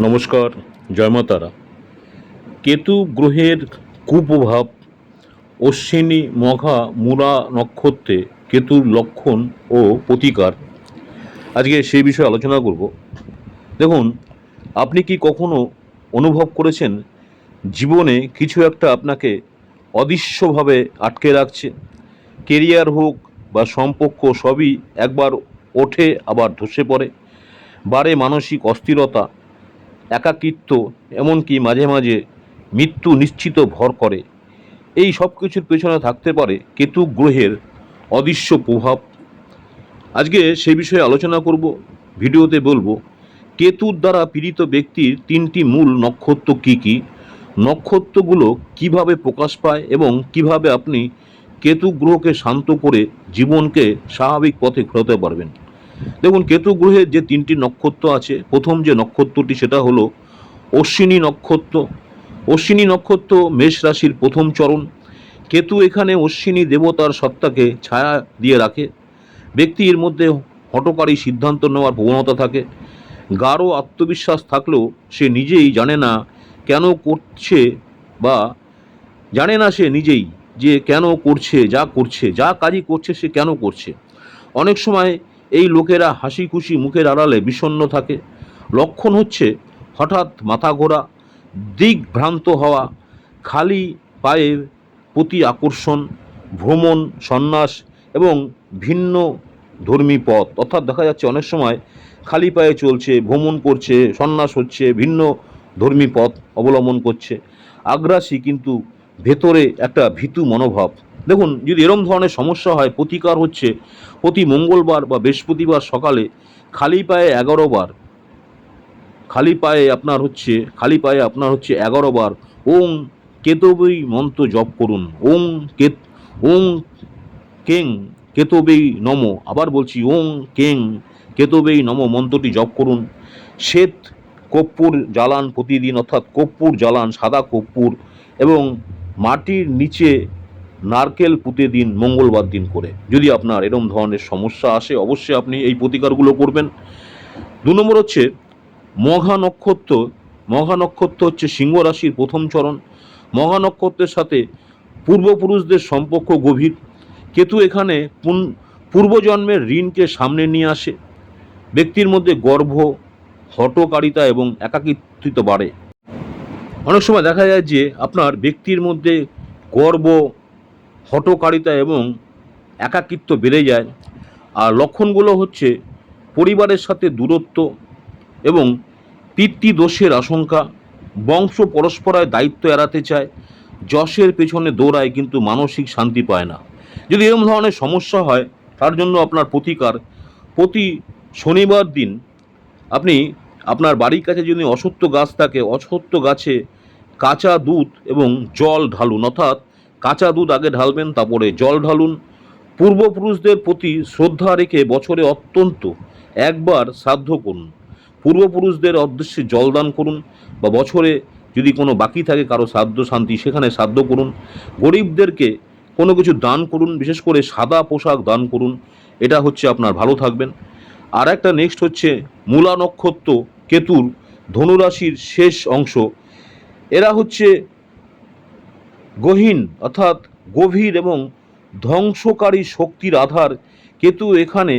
নমস্কার জয়মাতারা কেতু গ্রহের কুপ্রভাব অশ্বিনী মঘা মূলা নক্ষত্রে কেতুর লক্ষণ ও প্রতিকার। আজকে সেই বিষয়ে আলোচনা করব। দেখুন, আপনি কি কখনো অনুভব করেছেন জীবনে কিছু একটা আপনাকে অদৃশ্যভাবে আটকে রাখছে? কেরিয়ার হোক বা সম্পর্ক সবই একবার ওঠে, আবার ধসে পড়ে। বারে মানসিক অস্থিরতা একাকিত্ব, এমনকি মাঝে মাঝে মৃত্যু নিশ্চিত ভর করে। এই সব কিছুর পেছনে থাকতে পারে কেতু গ্রহের অদৃশ্য প্রভাব। আজকে সে বিষয়ে আলোচনা করব, ভিডিওতে বলব, কেতুর দ্বারা পীড়িত ব্যক্তির তিনটি মূল নক্ষত্র কী কী? নক্ষত্রগুলো কীভাবে প্রকাশ পায় এবং কীভাবে আপনি কেতু গ্রহকে শান্ত করে জীবনকে স্বাভাবিক পথে ঘোরাতে পারবেন? দেখুন কেতু গ্রহের যে তিনটি নক্ষত্র আছে, প্রথম যে নক্ষত্রটি সেটা হলো অশ্বিনী নক্ষত্র। অশ্বিনী নক্ষত্র মেষ রাশির প্রথম চরণ। কেতু এখানে অশ্বিনী দেবতার সত্তাকে ছায়া দিয়ে রাখে। ব্যক্তির মধ্যে হটকারী সিদ্ধান্ত নেওয়ার প্রবণতা থাকে। গাঢ় আত্মবিশ্বাস থাকলেও সে নিজেই জানে না কেন করছে বা জানে না সে নিজেই যে কেন করছে, যা করছে, যা কাজই করছে সে কেন করছে। অনেক সময় এই লোকেরা হাসি খুশি মুখের আড়ালে বিষণ্ণ থাকে। লক্ষণ হচ্ছে হঠাৎ মাথা ঘোরা দিকভ্রান্ত হওয়া, খালি পায়ে প্রতি আকর্ষণ, ভ্রমণ, সন্ন্যাস এবং ভিন্ন ধর্মী পথ। অর্থাৎ দেখা যাচ্ছে অনেক সময় খালি পায়ে চলছে, ভ্রমণ করছে, সন্ন্যাস হচ্ছে, ভিন্ন ধর্মী পথ অবলম্বন করছে। আগ্রাসী কিন্তু ভেতরে একটা ভীতু মনোভাব। দেখুন, যদি এরম ধরনের সমস্যা হয়, প্রতিকার হচ্ছে প্রতি মঙ্গলবার বা বৃহস্পতিবার সকালে খালি পায়ে এগারো বার। খালি পায়ে আপনার হচ্ছে, খালি পায়ে আপনার হচ্ছে এগারো বার ওং কেতবই মন্ত্র জপ করুন। ওং কেত, ওং কেং কেতবেই নম। আবার বলছি, ওং কেং কেতবেই নম মন্ত্রটি জপ করুন। শ্বেত কর্পূর জ্বালান প্রতিদিন, অর্থাৎ কর্পূর জ্বালান, সাদা কর্পূর এবং মাটির নিচে নারকেল পুঁতে দিন, মঙ্গলবার দিন করে। যদি আপনার এরম ধরনের সমস্যা আসে, অবশ্যই আপনি এই প্রতিকারগুলো করবেন। দু নম্বর হচ্ছে, মঘা নক্ষত্র মঘা নক্ষত্র হচ্ছে সিংহ রাশির প্রথম চরণ। মঘা নক্ষত্রের সাথে পূর্বপুরুষদের সম্পর্ক গভীর। কেতু এখানে পূর্বজন্মের ঋণকে সামনে নিয়ে আসে। ব্যক্তির মধ্যে গর্ভ হটকারিতা এবং একাকিত্ব বাড়ে। অনেক সময় দেখা যায় যে, আপনার ব্যক্তির মধ্যে গর্ব হটকারিতা এবং একাকিত্ব বেড়ে যায়। আর লক্ষণগুলো হচ্ছে পরিবারের সাথে দূরত্ব এবং পিতৃদোষের আশঙ্কা। বংশ পরস্পরায় দায়িত্ব এড়াতে চায়। যশের পেছনে দৌড়ায় কিন্তু মানসিক শান্তি পায় না। যদি এরকম ধরনের সমস্যা হয়, তার জন্য আপনার প্রতিকার। প্রতি শনিবার দিন আপনি আপনার বাড়ির কাছে যদি অসত্য গাছ থাকে, অসত্য গাছে কাঁচা দুধ এবং জল ঢালুন। অর্থাৎ কাঁচা দুধ আগে ঢালবেন, তারপরে জল ঢালুন। পূর্বপুরুষদের প্রতি শ্রদ্ধা রেখে বছরে অত্যন্ত একবার শ্রাদ্ধ করুন। পূর্বপুরুষদের উদ্দেশ্যে জলদান করুন বা বছরে যদি কোনো বাকি থাকে কারও শ্রাদ্ধ শান্তি, সেখানে শ্রাদ্ধ করুন। গরিবদেরকে কোনো কিছু দান করুন, বিশেষ করে সাদা পোশাক দান করুন, এটা হচ্ছে আপনার ভালো থাকবেন। আর একটা নেক্সট হচ্ছে মূলা নক্ষত্র, কেতুর ধনুরাশির শেষ অংশ। এরা হচ্ছে গহীন, অর্থাৎ গভীর এবং ধ্বংসকারী শক্তির আধার, কেতু এখানে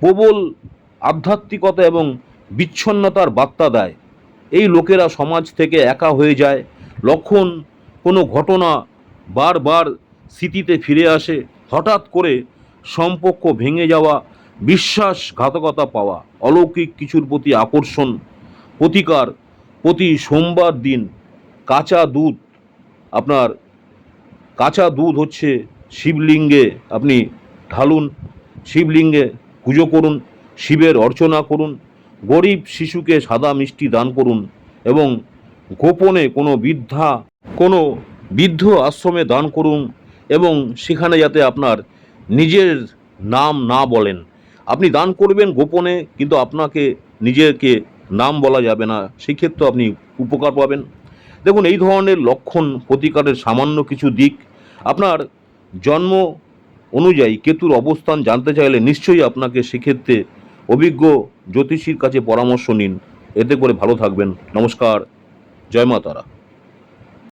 প্রবল আধ্যাত্মিকতা এবং বিচ্ছন্নতার বার্তা দেয়। এই লোকেরা সমাজ থেকে একা হয়ে যায়, লক্ষণ কোনো ঘটনা বারবার স্মৃতিতে ফিরে আসে, হঠাৎ করে সম্পর্ক ভেঙে যাওয়া, বিশ্বাসঘাতকতা পাওয়া, অলৌকিক কিছুর প্রতি আকর্ষণ, প্রতিকার প্রতি সোমবার দিন, কাঁচা দুধ, আপনার কাঁচা দুধ হচ্ছে শিবলিঙ্গে। আপনি ঢালুন, শিবলিঙ্গে পুজো করুন, শিবের অর্চনা করুন, গরিব শিশুকে সাদা মিষ্টি দান করুন এবং গোপনে কোনো বৃদ্ধা, কোনো বৃদ্ধ আশ্রমে দান করুন এবং সেখানে যাতে আপনার নিজের নাম না বলেন। আপনি দান করবেন গোপনে, কিন্তু আপনাকে নিজেকে নাম বলা যাবে না। সেক্ষেত্রে আপনি উপকার পাবেন। দেখুন, এই ধরনের লক্ষণ প্রতিকারের সামান্য কিছু দিক আপনার জন্ম অনুযায়ী কেতুর অবস্থান জানতে চাইলে নিশ্চয়ই আপনাকে সেক্ষেত্রে অভিজ্ঞ জ্যোতিষীর কাছে পরামর্শ নিন। এতে করে ভালো থাকবেন। নমস্কার। জয় মা তারা।